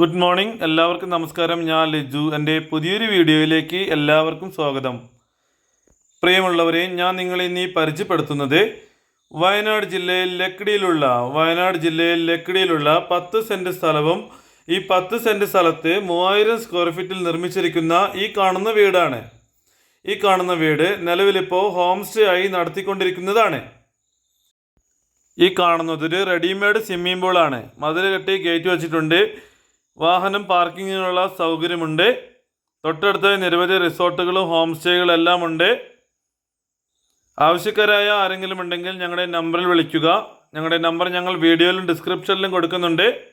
Good morning. എല്ലാവർക്കും നമസ്കാരം. ഞാൻ ലിജു. എന്റെ പുതിയൊരു വീഡിയോയിലേക്ക് എല്ലാവർക്കും സ്വാഗതം. പ്രിയമുള്ളവരെ ഞാൻ നിങ്ങളെ ഇനി പരിചയപ്പെടുത്തുന്നത് വയനാട് ജില്ലയിൽ ലക്കിടിയിലുള്ള വയനാട് ജില്ലയിൽ ലക്കിടിയിലുള്ള പത്ത് സെന്റ് സ്ഥലവും ഈ പത്ത് സെന്റ് സ്ഥലത്ത് മൂവായിരം സ്ക്വയർ ഫീറ്റിൽ നിർമ്മിച്ചിരിക്കുന്ന ഈ കാണുന്ന വീടാണ്. ഈ കാണുന്ന വീട് നിലവിലിപ്പോൾ ഹോം സ്റ്റേ ആയി നടത്തിക്കൊണ്ടിരിക്കുന്നതാണ്. ഈ കാണുന്നത് ഒരു റെഡിമെയ്ഡ് സ്വിമ്മിംഗ് പൂളാണ് മതിൽ കെട്ടി ഗേറ്റ് വെച്ചിട്ടുണ്ട്. വാഹനം പാർക്കിങ്ങിനുള്ള സൗകര്യമുണ്ട്. തൊട്ടടുത്ത് നിരവധി റിസോർട്ടുകളും ഹോം സ്റ്റേകളും എല്ലാം ഉണ്ട് ആവശ്യക്കാരായ ആരെങ്കിലും ഉണ്ടെങ്കിൽ ഞങ്ങളുടെ നമ്പറിൽ വിളിക്കുക. ഞങ്ങളുടെ നമ്പർ ഞങ്ങൾ വീഡിയോയിലും ഡിസ്ക്രിപ്ഷനിലും കൊടുക്കുന്നുണ്ട്.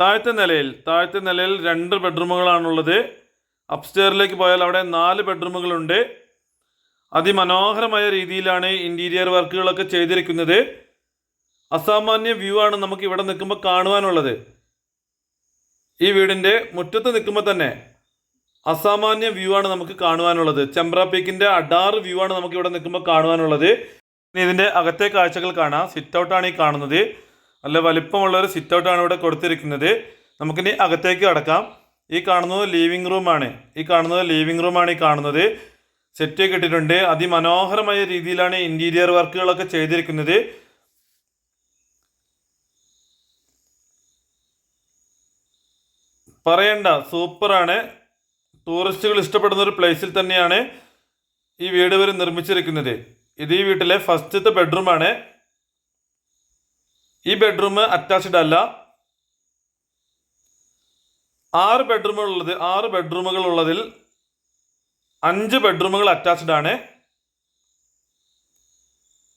താഴത്തെ നിലയിൽ താഴത്തെ നിലയിൽ രണ്ട് ബെഡ്റൂമുകളാണുള്ളത്. അപ്സ്റ്റെയറിലേക്ക് പോയാൽ അവിടെ നാല് ബെഡ്റൂമുകളുണ്ട്. അതിമനോഹരമായ രീതിയിലാണ് ഇന്റീരിയർ വർക്കുകളൊക്കെ ചെയ്തിരിക്കുന്നത്. അസാമാന്യ വ്യൂ ആണ് നമുക്ക് ഇവിടെ നിൽക്കുമ്പോൾ കാണുവാനുള്ളത്. ഈ വീടിന്റെ മുറ്റത്ത് നിൽക്കുമ്പോൾ തന്നെ അസാമാന്യ വ്യൂ ആണ് നമുക്ക് കാണുവാനുള്ളത്. ചെമ്പ്ര പീക്കിന്റെ അഡാറ് വ്യൂ ആണ് നമുക്ക് ഇവിടെ നിൽക്കുമ്പോൾ കാണുവാനുള്ളത്. ഇനി ഇതിന്റെ അകത്തെ കാഴ്ചകൾ കാണാം. സിറ്റ് ഔട്ടാണ് ഈ കാണുന്നത്. നല്ല വലിപ്പമുള്ള ഒരു സിറ്റ് ഔട്ടാണ് ഇവിടെ കൊടുത്തിരിക്കുന്നത്. നമുക്കിനി അകത്തേക്ക് കടക്കാം. ഈ കാണുന്നത് ലീവിംഗ് റൂമാണ് ഈ കാണുന്നത് ലീവിംഗ് റൂമാണ് ഈ കാണുന്നത്. സെറ്റ് കിട്ടിയിട്ടുണ്ട് അതിമനോഹരമായ രീതിയിലാണ് ഇന്റീരിയർ വർക്കുകളൊക്കെ ചെയ്തിരിക്കുന്നത്. പറയണ്ട. സൂപ്പറാണ്. ടൂറിസ്റ്റുകൾ ഇഷ്ടപ്പെടുന്ന ഒരു പ്ലേസിൽ തന്നെയാണ് ഈ വീട് വരെ നിർമ്മിച്ചിരിക്കുന്നത്. ഇത് ഈ വീട്ടിലെ ഫസ്റ്റത്തെ ബെഡ്റൂമാണ് ഈ ബെഡ്റൂം അറ്റാച്ച്ഡ് അല്ല. ആറ് ബെഡ്റൂമുകൾ ഉള്ളത്. ആറ് ബെഡ്റൂമുകൾ ഉള്ളതിൽ അഞ്ച് ബെഡ്റൂമുകൾ അറ്റാച്ച്ഡ് ആണ്.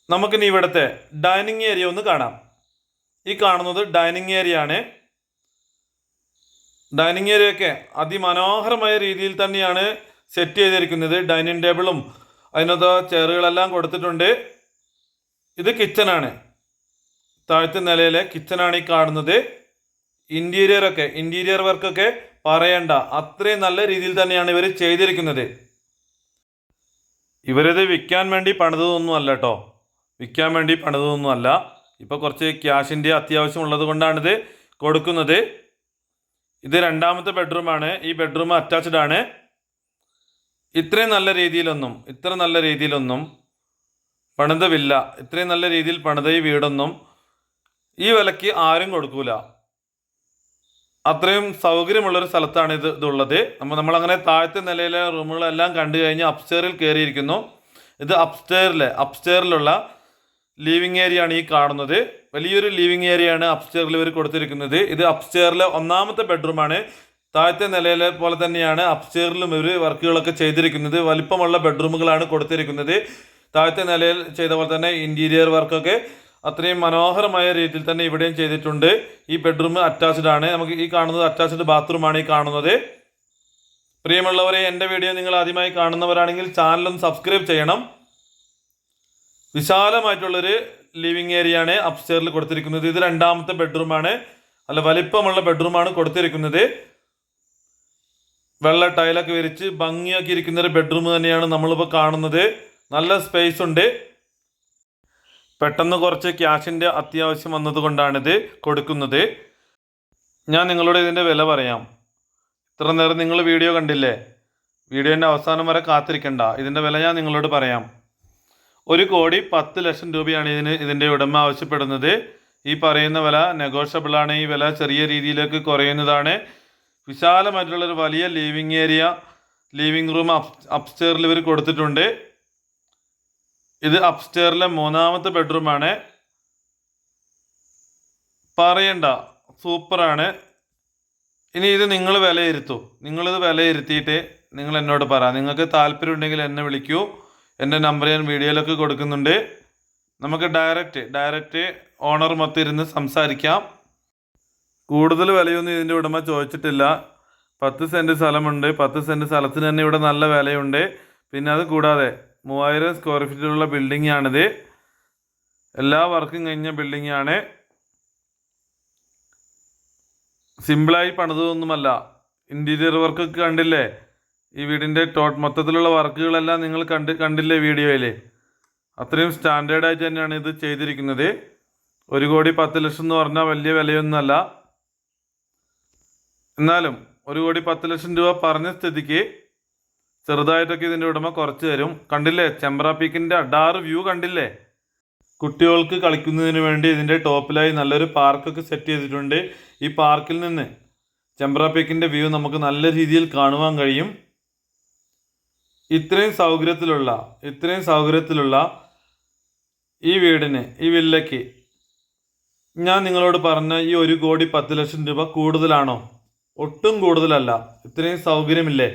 നമുക്കിനി ഇവിടുത്തെ ഡൈനിങ് ഏരിയ ഒന്ന് കാണാം. ഈ കാണുന്നത് ഡൈനിങ് ഏരിയ ആണ്. ഡൈനിങ് ഏരിയ ഒക്കെ അതിമനോഹരമായ രീതിയിൽ തന്നെയാണ് സെറ്റ് ചെയ്തിരിക്കുന്നത്. ഡൈനിങ് ടേബിളും അതിനകത്ത് ചെയറുകളെല്ലാം കൊടുത്തിട്ടുണ്ട്. ഇത് കിച്ചനാണ് താഴത്തെ നിലയിലെ കിച്ചനാണ് ഈ കാണുന്നത്. ഇന്റീരിയർ ഒക്കെ ഇന്റീരിയർ വർക്കൊക്കെ പറയണ്ട. അത്രയും നല്ല രീതിയിൽ തന്നെയാണ് ഇവർ ചെയ്തിരിക്കുന്നത്. ഇവരിത് വിൽക്കാൻ വേണ്ടി പണിതൊന്നും അല്ല കേട്ടോ വിൽക്കാൻ വേണ്ടി പണിതൊന്നും അല്ല. ഇപ്പോൾ കുറച്ച് ക്യാഷിന്റെ അത്യാവശ്യം ഉള്ളത് കൊണ്ടാണിത് കൊടുക്കുന്നത്. ഇത് രണ്ടാമത്തെ ബെഡ്റൂമാണ്. ഈ ബെഡ്റൂം അറ്റാച്ച്ഡ് ആണ്. ഇത്രയും നല്ല രീതിയിലൊന്നും ഇത്ര നല്ല രീതിയിലൊന്നും പണിത വില്ല. ഇത്രയും നല്ല രീതിയിൽ പണിത ഈ വീടൊന്നും ഈ വിലയ്ക്ക് ആരും കൊടുക്കൂല. അത്രയും സൗകര്യമുള്ളൊരു സ്ഥലത്താണ് ഇത് ഇതുള്ളത്. നമ്മൾ നമ്മളങ്ങനെ താഴത്തെ നിലയിലെ റൂമുകളെല്ലാം കണ്ടു കഴിഞ്ഞ് അപ്സ്റ്റെയറിൽ കയറിയിരിക്കുന്നു ഇത് അപ്സ്റ്റെയറിലെ അപ്സ്റ്റെയറിലുള്ള ലിവിങ് ഏരിയ ആണ് ഈ കാണുന്നത്. വലിയൊരു ലിവിങ് ഏരിയയാണ് ആണ് അപ്സ്റ്റെയറിൽ ഇവർ കൊടുത്തിരിക്കുന്നത്. ഇത് അപ്സ്റ്റെയറിലെ ഒന്നാമത്തെ ബെഡ്റൂമാണ് താഴത്തെ നിലയിലെ പോലെ തന്നെയാണ് അപ്സ്റ്റെയറിലും ഇവർ വർക്കുകളൊക്കെ ചെയ്തിരിക്കുന്നത്. വലിപ്പമുള്ള ബെഡ്റൂമുകളാണ് കൊടുത്തിരിക്കുന്നത്. താഴത്തെ നിലയിൽ ചെയ്ത പോലെ തന്നെ ഇന്റീരിയർ വർക്കൊക്കെ അത്രയും മനോഹരമായ രീതിയിൽ തന്നെ ഇവിടെയും ചെയ്തിട്ടുണ്ട്. ഈ ബെഡ്റൂം അറ്റാച്ച്ഡ് ആണ്. നമുക്ക് ഈ കാണുന്നത് അറ്റാച്ച്ഡ് ബാത്റൂമാണ് ഈ കാണുന്നത്. പ്രിയമുള്ളവരെ എന്റെ വീഡിയോ നിങ്ങൾ ആദ്യമായി കാണുന്നവരാണെങ്കിൽ ചാനലൊന്ന് സബ്സ്ക്രൈബ് ചെയ്യണം. വിശാലമായിട്ടുള്ളൊരു ലിവിങ് ഏരിയ ആണ് അപ്സ്റ്റേറിൽ കൊടുത്തിരിക്കുന്നത്. ഇത് രണ്ടാമത്തെ ബെഡ്റൂമാണ്. അല്ല വലിപ്പമുള്ള ബെഡ്റൂമാണ് കൊടുത്തിരിക്കുന്നത്. വെള്ള ടൈലൊക്കെ വിരിച്ച് ഭംഗിയാക്കി ഇരിക്കുന്ന ഒരു ബെഡ്റൂം തന്നെയാണ് നമ്മളിപ്പോൾ കാണുന്നത്. നല്ല സ്പേസ് ഉണ്ട്. പെട്ടെന്ന് കുറച്ച് ക്യാഷിന്റെ അത്യാവശ്യം വന്നതുകൊണ്ടാണിത് കൊടുക്കുന്നത്. ഞാൻ നിങ്ങളോട് ഇതിന്റെ വില പറയാം. ഇത്ര നേരം നിങ്ങൾ വീഡിയോ കണ്ടില്ലേ? വീഡിയോന്റെ അവസാനം വരെ കാത്തിരിക്കണ്ട. ഇതിന്റെ വില ഞാൻ നിങ്ങളോട് പറയാം. ഒരു കോടി പത്ത് ലക്ഷം രൂപയാണ് ഇതിന് ഇതിന്റെ ഉടമ ആവശ്യപ്പെടുന്നത്. ഈ പറയുന്ന വില നെഗോഷ്യബിൾ ആണ്. ഈ വില ചെറിയ രീതിയിലേക്ക് കുറയുന്നതാണ്. വിശാലമായിട്ടുള്ളൊരു വലിയ living area living room up അപ്സ്റ്റെയറിൽ ഇവർ കൊടുത്തിട്ടുണ്ട്. ഇത് അപ്സ്റ്റെയറിലെ മൂന്നാമത്തെ ബെഡ്റൂമാണ് പറയണ്ട. സൂപ്പറാണ് ഇനി ഇത് നിങ്ങൾ വിലയിരുത്തൂ. നിങ്ങളിത് വിലയിരുത്തിയിട്ട് നിങ്ങൾ എന്നോട് പറ. നിങ്ങൾക്ക് താല്പര്യം ഉണ്ടെങ്കിൽ എന്നെ വിളിക്കൂ. എന്റെ നമ്പർ ഞാൻ വീഡിയോയിലൊക്കെ കൊടുക്കുന്നുണ്ട്. നമുക്ക് ഡയറക്റ്റ് ഡയറക്റ്റ് ഓണർ മൊത്തം ഇരുന്ന് സംസാരിക്കാം. കൂടുതൽ വിലയൊന്നും ഇതിന്റെ ഉടമ ചോദിച്ചിട്ടില്ല. പത്ത് സെന്റ് സ്ഥലമുണ്ട്. പത്ത് സെന്റ് സ്ഥലത്തിന് തന്നെ ഇവിടെ നല്ല വിലയുണ്ട്. പിന്നെ അത് കൂടാതെ മൂവായിരം സ്ക്വയർ ഫീറ്റിലുള്ള ബിൽഡിംഗ് ആണിത്. എല്ലാ വർക്കും കഴിഞ്ഞ ബിൽഡിംഗ് ആണ്. സിമ്പിളായി പണിതൊന്നുമല്ല. ഇന്റീരിയർ വർക്കൊക്കെ കണ്ടില്ലേ? ഈ വീടിന്റെ ടോ മൊത്തത്തിലുള്ള വർക്കുകളെല്ലാം നിങ്ങൾ കണ്ട് കണ്ടില്ലേ വീഡിയോയിൽ അത്രയും സ്റ്റാൻഡേർഡായിട്ട് തന്നെയാണ് ഇത് ചെയ്തിരിക്കുന്നത്. ഒരു കോടി പത്ത് ലക്ഷം എന്ന് പറഞ്ഞാൽ വലിയ വിലയൊന്നുമല്ല. എന്നാലും ഒരു കോടി പത്ത് ലക്ഷം രൂപ പറഞ്ഞ സ്ഥിതിക്ക് ചെറുതായിട്ടൊക്കെ ഇതിന്റെ ഉടമ കുറച്ച് തരും. കണ്ടില്ലേ? ചെമ്പ്ര പീക്കിന്റെ അഡാറ് വ്യൂ കണ്ടില്ലേ? കുട്ടികൾക്ക് കളിക്കുന്നതിന് വേണ്ടി ഇതിന്റെ ടോപ്പിലായി നല്ലൊരു പാർക്കൊക്കെ സെറ്റ് ചെയ്തിട്ടുണ്ട്. ഈ പാർക്കിൽ നിന്ന് ചെമ്പ്ര പീക്കിന്റെ വ്യൂ നമുക്ക് നല്ല രീതിയിൽ കാണുവാൻ കഴിയും. ഇത്രയും സൗകര്യത്തിലുള്ള ഇത്രയും സൗകര്യത്തിലുള്ള ഈ വീടിന് ഈ വില്ലയ്ക്ക് ഞാൻ നിങ്ങളോട് പറഞ്ഞ ഈ ഒരു കോടി പത്ത് ലക്ഷം രൂപ കൂടുതലാണോ? ഒട്ടും കൂടുതലല്ല. ഇത്രയും സൗകര്യമില്ലേ?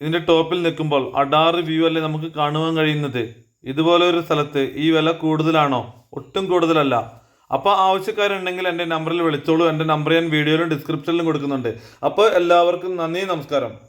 ഇതിന്റെ ടോപ്പിൽ നിൽക്കുമ്പോൾ അഡാറ് വ്യൂ അല്ലേ നമുക്ക് കാണുവാൻ കഴിയുന്നത്? ഇതുപോലെ ഒരു സ്ഥലത്ത് ഈ വില കൂടുതലാണോ? ഒട്ടും കൂടുതലല്ല. അപ്പോൾ ആവശ്യക്കാരുണ്ടെങ്കിൽ എന്റെ നമ്പറിൽ വിളിച്ചോളൂ. എന്റെ നമ്പർ ഞാൻ വീഡിയോയിലും ഡിസ്ക്രിപ്ഷനിലും കൊടുക്കുന്നുണ്ട്. അപ്പോൾ എല്ലാവർക്കും നന്ദി നമസ്കാരം.